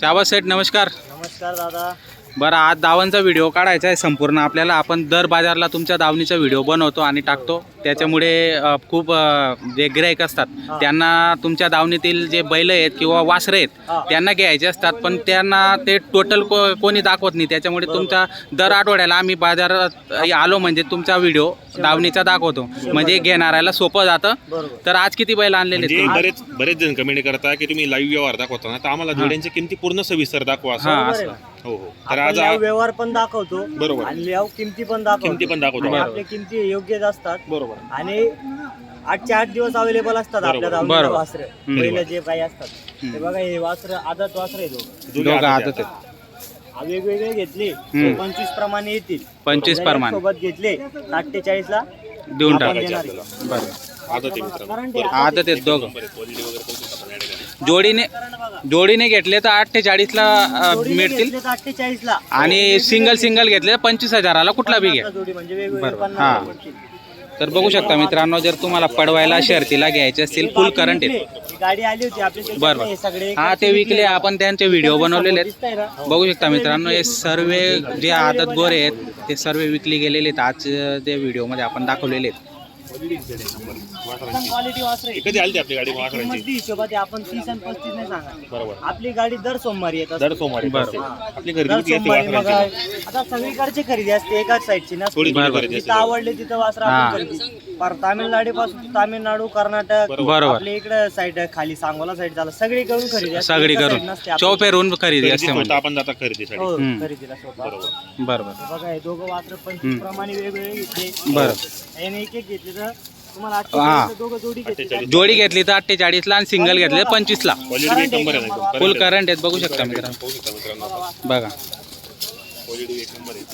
शाबाज सेठ नमस्कार. नमस्कार दादा. बरं आज दावणचा व्हिडिओ काढायचा आहे संपूर्ण. आपल्याला आपण दर बाजारला तुमच्या दावणीचा व्हिडिओ बनवतो आणि टाकतो. त्याच्यामुळे खूप जे गिराईक असतात हा. त्यांना तुमच्या दावणीतील जे बैल आहेत किंवा वासरे आहेत. त्यांना घ्यायचे असतात. पण त्यांना ते टोटल को कोणी दाखवत नाही. त्याच्यामुळे तुमचा दर आठवड्याला आम्ही बाजारात आलो म्हणजे तुमचा व्हिडिओ दावणीचा दाखवतो. म्हणजे घेणाऱ्याला सोपं जातं. तर आज किती बैल आणलेले आहेत म्हणजे तुम्ही? बरेच बरेच जण कमेंट करता की तुम्ही लाईव्ह व्यवहार दाखवता ना तर आम्हाला जोड्यांच्या किमती पूर्ण सविस्तर दाखवा असं. हा. हो तर आपण आज व्यवहार पण दाखवतो बरोबर. आणि किमती पण दाखवतो किमती पण दाखवतो. आणि बरोबर. आपल्या किमती योग्यच असतात बरोबर आणि आठच्या आठ दिवस अवेलेबल असतात आपल्या बरोबर. दावणीला बरोबर. वासर हम्म. पहिलं जे काही असतात ते बघा हे वासर आदत वासर आहे दोघं जुने दोघं आदत आदत आहे. आहेत हा वेगवेगळे घेतले हम्म. पंचवीस प्रमाणे येतील 25 जर प्रमाणे. सोबत घेतले अठ्ठेचाळीस ला देऊन आपण टाकायचे देणार. आहे. आदत आहे मित्रांनो कारण ते आदत आहेत दोघं quality वगैरे आपण. जोडीने जोडीने घेतले तर अठ्ठेचाळीसला मिळतील. घेतले तर अठ्ठेचाळीस ला आणि सिंगल सिंगल घेतले पंचवीस हजाराला कुठला बी घ्या जोडी म्हणजे वेगवेगळे बरोबर. पन्नास हा. पडतील. तर बघू शकता मित्रांनो जर तुम्हाला पडवायला शर्तीला घ्यायचे असतील फुल करंट आहेत ही गाडी आली होती आपली. हे सगळे हा ते विकले आपण त्यांचे व्हिडिओ बनवलेले आहेत. दिसतंय ना? बघू शकता मित्रांनो हे सर्व जे आदत गोरे आहेत. ते सर्व विकले गेलेले आहेत. आज ते व्हिडिओमध्ये आपण दाखवलेले आहेत. क्वालिटी वासर आहे. कधी आली ती आपली गाडी वासरांची किंमत हिशोबात आपण तीस आणि पस्तीस नाही सांगा बरोबर आपली गाडी दर सोमवारी येत असते. दर सोमवारी. आपली असते वासरांची आता सगळीकडची खरेदी असते एकाच साईडची ना थोडी. खरेदी. जिथं आवडले तिथं वासरा हा. आपण खरेदी पर तामिळनाडू पासून तामिळनाडू कर्नाटक बरोबर आपल्या इकडे साईड खाली सांगोला साईड झालं खरेदी असते. सगळी एका करून side नसते आपली. चौपेरून खरेदी खरेदी असते आपण जाता खरेदीसाठी हो. खरेदीला बरोबर बरोबर बघा हे दोघं वासर. पंचवीस प्रमाणे वेगवेगळे घेतले बरं याने एक एक घेतले तर तुम्हाला हा. दोघं जोडी घेतली तर अठ्ठेचाळीस. जोडी घेतली तर अठ्ठेचाळीसला आणि सिंगल घेतले पंचवीसला. क्वालिटी एक नंबर आहे ना एकदम. फुल Current आहे. करंट आहेत बघू शकता Current आहे. मित्रांनो पाहू शकता मित्रांनो आपण. बघा. Quality एक नंबर आहे.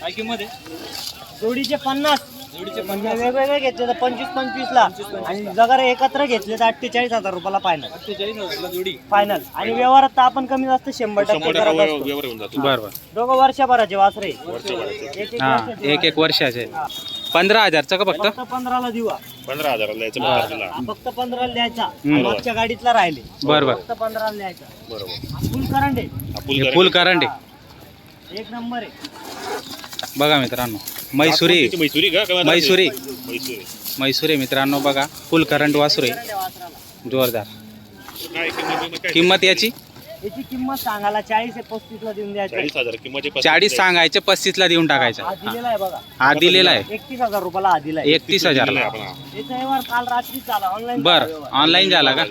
काय किंमत आहे जोडीचे पन्नास. जोडीचे म्हणजे वेगवेगळे घेतले तर पंचवीस पंचवीस ला आणि जगर एकत्र घेतले तर अठ्ठेचाळीस हजार रुपयाला फायनल अठ्ठेचाळीस जोडी. फायनल आणि व्यवहारात तर आपण कमी जास्त शंभर टक्के शंभर करत टक्के असतो. व्यवहार होऊन जातो. बरोबर. दोघं वर्षभराचे वासरे. वर्षभराचे. एक एक हा वर्षाचे एक एक वर्षाचे. पंधरा हजारचं का फक्त? फक्त पंधराला देऊ. हा. पंधरा हजाराला यायचं हा. आपल्याला फक्त पंधराला द्यायचा. हम्म. मागच्या गाडीतला राहिले. बरोबर. फक्त पंधराला द्यायचा. बरोबर. फुल करंट आहे. हा, हे फुल आहे. एक नंबर आहे. बघा मित्रांनो मैसुरी. मैसुरी का? मैसुरी. मैसुरी. मैसुरी मित्रांनो बघा. फुल करंट वासुरे करंट आहे. वासराला. जोरदार. काय किंमत काय? किंमत याची? याची किंमत सांगायला चाळीस ते पस्तीस ला देऊन द्यायची. चाळीस हजार किंमत आहे चाळीस सांगायचे पस्तीसला देऊन हा टाकायचं. दिलेला आहे बघा. हा दिलेला आहे. एकतीस हजार रुपयाला हा दिलाय एकतीस हा. याचा व्यवहार काल रात्री झाला. ऑनलाईन बर ऑनलाईन झाला का.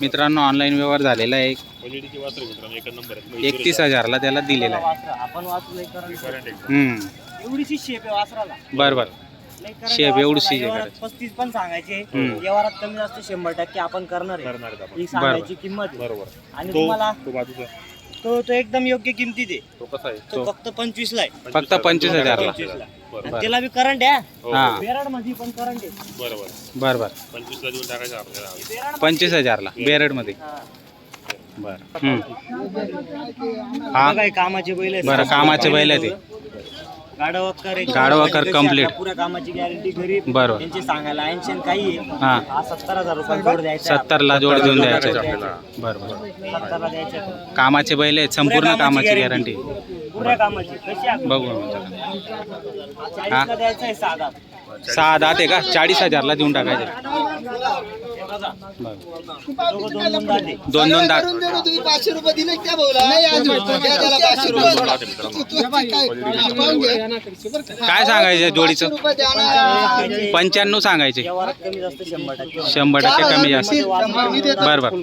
मित्रांनो ऑनलाईन व्यवहार झालेला आहे. क्वालिटीची वासरे मित्रांनो एक नंबर आहे मैसुरी एकतीस हजारला त्याला दिलेला आहे. आपण करंट. हम्म. एवढीशी शेप आहे वासराला. बर बर. शेप एवढीशी करायची. पस्तीस पण सांगायचे हम्म. व्यवहारात कमी जास्त शंभर टक्के आपण करणार आहे. करणार आहेत आपण. ही सांगायची किंमत आहे. बरोबर. आणि तो तुम्हाला तो बाजूचा. तो तो एकदम योग्य किमतीत आहे. तो कसा आहे? तो फक्त पंचवीस ला आहे. फक्त पंचवीस हजारला. पंचवीसला. बरोबर. आणि त्याला बी करंट आहे. हो, हा. बेराडमध्ये पण करंट आहे. बरोबर. बर बर पंचवीसला देऊन टाकायचं आपल्याला. बेराड पंचवीस हजारला बेरडमध्ये. हा. बर. हा बघा, हे कामाचे बैल आहेत. बरं कामाचे बैल आहे ते गाडा वक्कर आहे. गाडा वक्कर कशी complete. आता पुऱ्या कामाची गॅरंटी घरी बरोबर. त्यांची सांगायला ऐंशी काही आहे. हा. हा सत्तर हजार रुपये जोड द्यायचा सत्तरला जोड देऊन द्यायचे. आपल्याला. बर बर सत्तरला द्यायचा कामाचे बैल आहेत संपूर्ण कामाची गॅरंटी पुऱ्या कामाची. कशी आहे? बघू चाळीसला द्यायचा आहे साधा सहा दहा ते का? चाळीस हजारला देऊन टाकायचे. हे दोन दोन दाते पाचशे रुपये दिले त्या भाऊला नाही पाचशे रुपये. काय- हा, सांगायचं जोडीचं? पंच्याण्णव सांगायचे. शंभर टक्के. कमी जास्त. बरं बरं.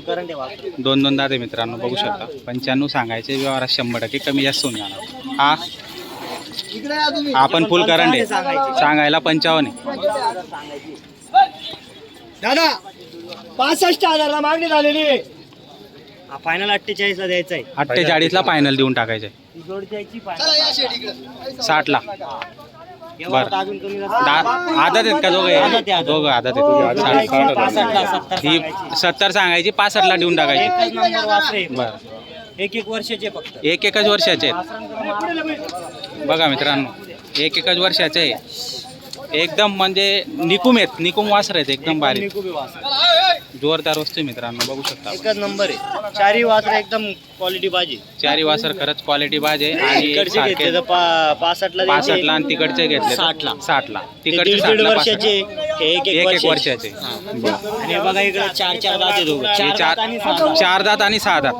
दोन दोन दाते मित्रांनो बघू शकता. पंच्याण्णव सांगायचे व्यवहारात शंभर टक्के कमी जास्त होऊन जाणार. हा? इकडे या तुम्ही. आपण फुल करंट आहे. सांगायचे. सांगायला पंचावन्न दादा पासष्ट हजारला मागणी झालेली. हा फायनल अठ्ठेचाळीस ला द्यायचा आहे. अठ्ठेचाळीसला फायनल देऊन टाकायचे जोड द्यायची चला या अजून कमी जास्त दा आदत आहेत का दोघं. दोघं आदत आहेत. साठ. पासष्टला सत्तर ही सांगायची. सत्तर सांगायची पासष्टला देऊन टाकायची. एकच नंबर वासरे बर. एक एक वर्षाचे फक्त. एक एकच वर्षाचे आहेत. बघा मित्रांनो एक एकच वर्षाचे आहे एकदम म्हणजे निकुम आहेत. निकुम वासर आहेत एकदम बारीक निकोबी वासरे. जोरदार वस्तू आहे मित्रांनो बघू शकता आपण. एकच नंबर आहे. चारही वासरा एकदम क्वालिटी पाहिजे चारी वासर खरंच क्वालिटी बाज आहे आणि इकडचे सारखे घेतले तर पा- पासष्टला द्यायचे. पासष्टला आणि तिकडचे घेतले साठला. साठला. ते तिकडचे दीड दीड साठला वर्षाचे पासष्ट. हे एक एक एक एक वर्षाचे आणि हे बघा इकडे चार चार दात आहे दोघं हे चार चार दात आणि सहा दात. चार दात आणि सहा दात.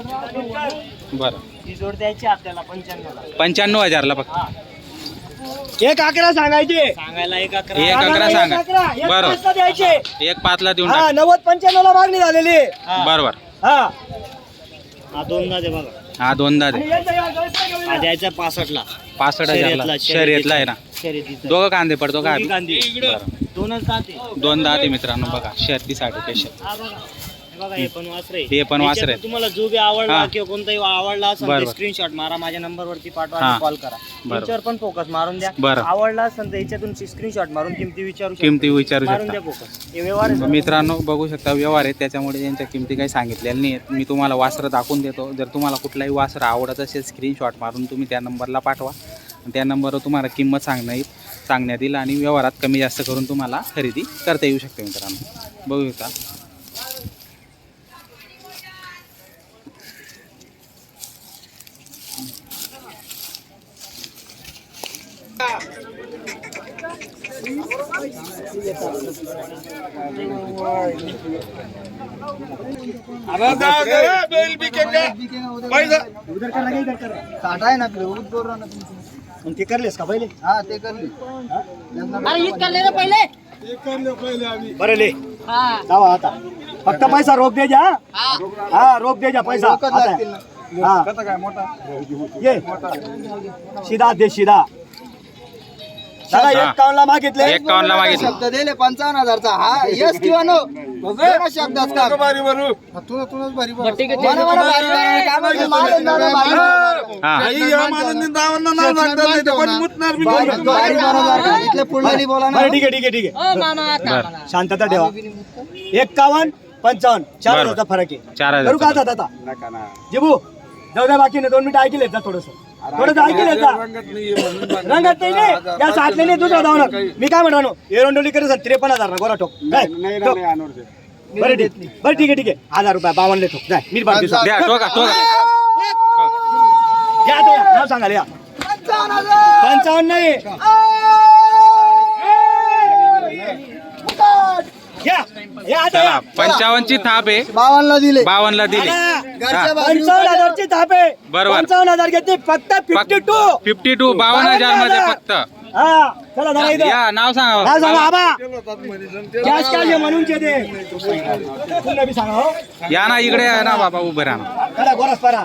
बरं. ही जोड द्यायची आपल्याला पंच्याण्णव पंच्याण्णव हजारला फक्त. एक अकरा सांगायचे. सांगायला एक अकरा. एक अकरा सांगा. बरोबर. द्यायचे. एक पाचला देऊन हा टाक. नव्वद पंच्याण्णव ला मागणी झालेली. बरोबर. हा. हा दोनदा दे बघा. हा दोनदा दे. हा द्यायचा पासष्टला. पासष्ट हजारला शर्यतला आहे ना. शर्यतीचा. दोघं कांदे पडतो का दोघी कांदे. बरं दोनच आहे दोन दात आहे मित्रांनो बघा शर्तीसाठी हा बघा. हे बघा हे पण वासरे हे पण वासरे याच्यातून तुम्हाला जो बी आवडला हा. किंवा कोणताही आवडला असेल बरोबर. स्क्रीनशॉट मारा माझ्या नंबरवरती पाठवा हा. कॉल करा बरोबर. याच्यावर पण फोकस मारून द्या बरं. आवडला असेल तर याच्यातून स्क्रीनशॉट मारून किमती विचारू शकता. किमती विचारू मारून शकता द्या फोकस हे व्यवहार आहे. मित्रांनो बघू शकता व्यवहार आहे त्याच्यामुळे यांच्या किमती काही सांगितलेल्या नाही आहेत मी तुम्हाला वासरं दाखवून देतो जर तुम्हाला कुठलाही वासरं आवडत असेल स्क्रीनशॉट मारून तुम्ही त्या नंबरला पाठवा आणि त्या नंबरवर तुम्हाला किंमत सांगण्यात येईल सांगण्यात येईल आणि व्यवहारात कमी जास्त करून तुम्हाला खरेदी करता येऊ शकते मित्रांनो बघू शकता साठ आहे ना आपलं उगाच बोलू नका तुम्ही. मग ते करलेस का पहिले हा ते करले बरं ले जावा आता फक्त पैसा रोख दे जा हा रोख दे जा पैसा डोकं आता. लागतील ना. हा कसा काय मोठा ये शिदा दे शिदा दादा हा. एक काउनला मागितले मागितले. शब्द दिले पंचावन्न हजारचा. हा यस किंवा नो दोन शब्दात का? भारी भरू. तुला तुलाच भारी भरू. मला मला भारी भरू. काय म्हणते? माल आहे दादा, भारी भरू. हा. भारी भारी भरू जरा का. इथले पुढे बोला ना. बरं ठीक आहे ठीक आहे ठीक आहे. बरं. शांतता ठेवा. एक्कावन्न पंचावन्न. चार बरं. हजारचा फरक आहे. चार करू का हजार आता आता? जिबू जाऊ द्या बाकी नाही दोन मिनिटं ऐकले जा थोडस. थोडस ऐकले जा रंगत नाही रे. या साठले नाही दुसरा धावणार. मी काय म्हणतो? एरोंडोली करे सर त्रेपन्न हजार ना गोरा ठोक. काय? ठोक. बरं ठीक बरं ठीक आहे ठीक आहे. हजार रुपये बावनले ठोक. जाय. मी बाकी द्या टोका टोका या आता या नाव सांगाल या पंचावन्न नाही. या. या आता या पंचावन्नची थाप आहे. बावनला दिले. बावन्नला दिली. पंचावन्न हजारची बरोबर. पंचावन्न हजार घेतली फक्त फिफ्टी टू फिफ्टी टू बावन्न हजारमध्ये फक्त. हा चला जरा इथं. या नाव सांगा. नाव सांगा आबा. कॅश कॅश म्हणून ते. पुन्हा बी सांगा हो. या ना इकडे या ना बाबा उभे राहा ना. चला गोरस परा.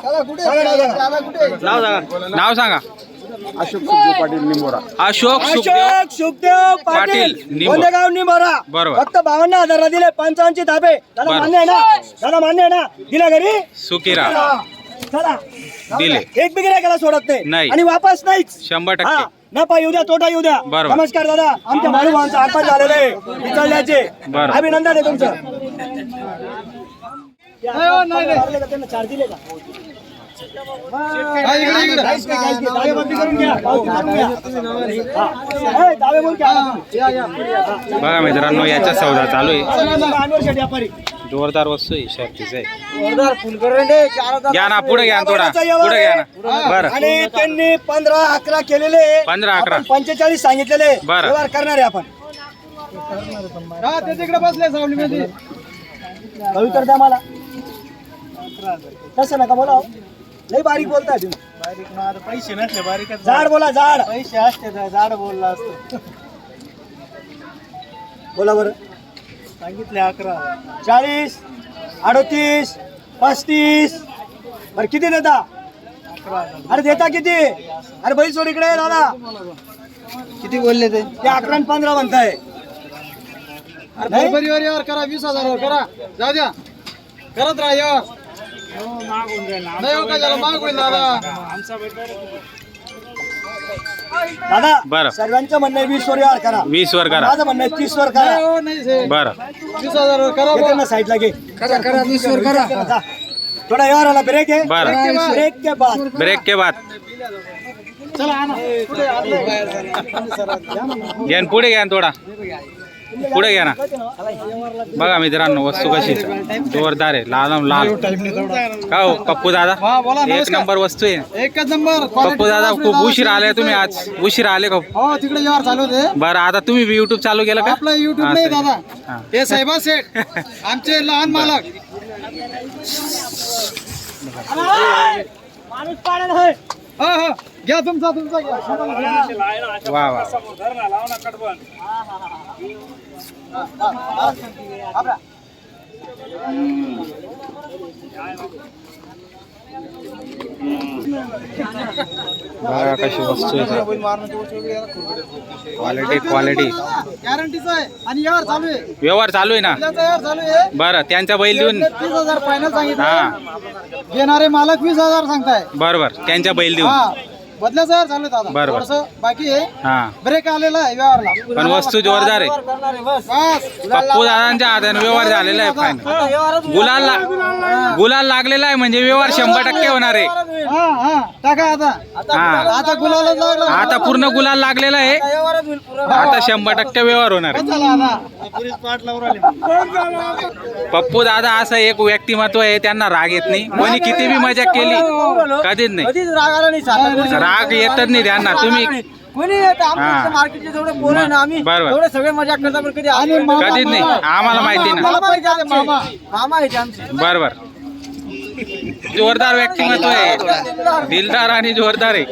नाव सांगा. नाव सांगा. अशोक सुखदेव अशोक सुखदेव पाटील. पाटील, निंबोरा. गोंदेगाव निंबोरा बरोबर. फक्त बावन्न हजारला दिले पंचावन्नची थापे दादा बरं. मान्य आहे ना? दादा मान्य आहे ना? दिला घरी? सुकिरा चला. दिले. एक बी गिरायकाला सोडत नाही नाही. आणि वापस नाहीच. शंभर हा. टक्के नफा येऊ द्या तोटा येऊ द्या. बरोबर. नमस्कार दादा. आमच्या भाऊभावांचा आत्ताच झालेलं आहे. विचारल्याचे बरं. अभिनंदन आहे तुमचं. त्यांना चार दिले का? हा. हा. हा. बघा मित्रांनो याचा सौदा चालू आहे. जोरदार वस्तू आहे शर्तीचं आहे. घ्या ना पुढे घ्या थोडा. पुढे घ्या ना. बरं. आणि त्यांनी पंधरा अकरा केलेले. पंधरा, अकरा. आपण पंचेचाळीस सांगितलेले. बरं. व्यवहार करणार आहे आपण. हा ते तिकडे बसले सावलीमध्ये. कवितर द्या मला. तसं नका बोला लई बारीक बोलताय तुम्ही. पैसे नसले बारीक झाड बोला झाड पैसे असते तर झाड बोलला असतो. बोला बरं. सांगितले अकरा. चाळीस अडतीस पस्तीस. बरं किती देता? अरे देता किती? अरे बैल सोड इकडे दादा. किती बोलले ते? ते अकरा आणि पंधरा म्हणताय. नाही? परिवार यावर करा वीस हजार करा. जाऊ द्या. करत राहा यावर नाही हो का त्याला माग होईल दादा दादा बरं. सर्वांचं म्हणणं आहे वीस वर यार करा. वीस वर करा. माझं म्हणणं आहे तीस वर करा. हो. बरं. वीस हजार करा साईडला घे. करा करा वीस वर करा. जा. थोडा यावर आला ब्रेक आहे. बरं. ब्रेक के बाद. ब्रेक के बाद. घ्या न पुढे थोडा. पुढे घ्या ना. बघा मित्रांनो वस्तू कशी. जोरदार आहे लाल लाल. का हो पप्पू दादा? हा, बोला, एक. नंबर वस्तू आहे. एकच नंबर. पप्पू दादा खूप उशीर आले तुम्ही आज. उशीर आले का? हो तिकडे व्यवहार चालू होते. बरं आता तुम्ही बी युट्यूब चालू केलं का? आपलं युट्यूब हा, नाही. दादा. हा. साहेबा सेठ आमचे लहान मालक. माणूस हो हो. घ्या तुमचा तुमचा घ्या. वा वा. बघा कशी वस्तू आहे क्वालिटी क्वालिटी गॅरंटीचं आहे. आणि व्यवहार चालू आहे. व्यवहार चालू आहे ना? चालू आहे. बरं त्यांचा बैल देऊन तीस हजार फायनल सांगितलं. हा. घेणारे मालक वीस हजार सांगताय. बरं बरं. त्यांच्या बैल देऊन. हा. बदल्याचा आहे दादा. बरोबर. थोडंसं बाकी आहे. हा. ब्रेक आलेला आहे व्यवहारला. पण वस्तू जोरदार आहे. बस. पप्पू दादांच्या हाताने व्यवहार झालेला आहे फायनल गुलाल ला- गुलाल लागलेला आहे म्हणजे व्यवहार शंभर टक्के होणार आहे. हा हा. टाका आता. हा. आता गुलाला लागला आता पूर्ण गुलाल लागलेला आहे. आता शंभर टक्के व्यवहार होणार आहे. चला आता. पप्पू दादा असं एक व्यक्तिमत्व आहे त्यांना राग येत नाही. कोणी किती बी मजा केली कधीच नाही. कधीच राग आला नाही. राग येतच नाही त्यांना. तुम्ही कोणी येत. आमच्या मार्केटचे जेवढे पोरं आहे ना आम्ही बरोबर. तेवढे सगळे मजा करता पण कधी मामा- कधीच नाही. आम्हाला माहिती ना मला पाहिजे आले मामा मामा आहे ते आमचे. बर बर जोरदार व्यक्तिमत्व आहे. दिलदार आणि जोरदार आहे.